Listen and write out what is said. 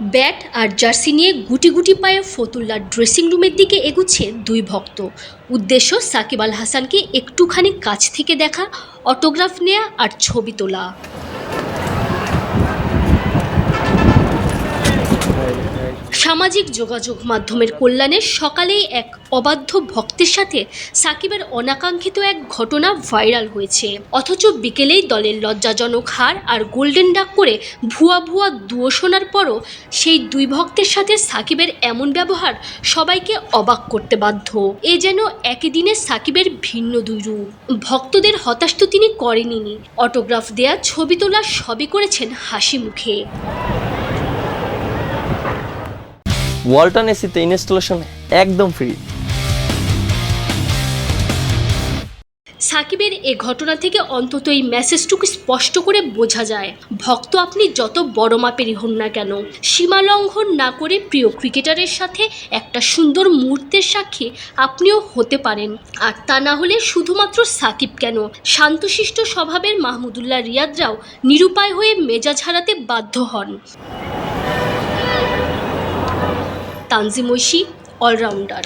Bat আর jersey নিয়ে গুটি গুটি পায়ে ফতুল্লার ড্রেসিং রুমের দিকে এগুচ্ছে দুই ভক্ত। উদ্দেশ্য সাকিব আল হাসানকে একটুখানি কাছ থেকে দেখা অটোগ্রাফ নেয়া আর ছবি তোলা। সামাজিক যোগাযোগ মাধ্যমের কল্যাণে সকালেই এক অবাধ্য ভক্তের সাথে সাকিবের অনাকাঙ্ক্ষিত এক ঘটনা ভাইরাল হয়েছে। অথচ বিকেলেই দলের লজ্জাজনক হার আর গোল্ডেন ডাক করে ভুয়া ভুয়া দুয়ো শোনার পরও সেই দুই ভক্তের সাথে সাকিবের এমন ব্যবহার সবাইকে অবাক করতে বাধ্য। এ যেন একই দিনে সাকিবের ভিন্ন দুই রূপ। ভক্তদের হতাশ তো তিনি করেনইনি অটোগ্রাফ দেয়া ছবি তোলা সবই করেছেন হাসি মুখে ওয়ালটন এসিতে ইনস্টলেশন একদম ফ্রি। সাকিবের এ ঘটনা থেকে অন্তত এই মেসেজটুকু স্পষ্ট করে বোঝা যায়। ভক্ত আপনি যত বড় মাপেরই হন না কেন, সীমা লঙ্ঘন না করে প্রিয় ক্রিকেটারের সাথে একটা সুন্দর মুহূর্তের সাক্ষী আপনিও হতে পারেন। আর তা না হলে শুধুমাত্র সাকিব কেন? শান্তশিষ্ট স্বভাবের মাহমুদুল্লাহ রিয়াদরাও নিরুপায় হয়ে মেজাজ হারাতে বাধ্য হন। তানজিম ঐশী অলরাউন্ডার।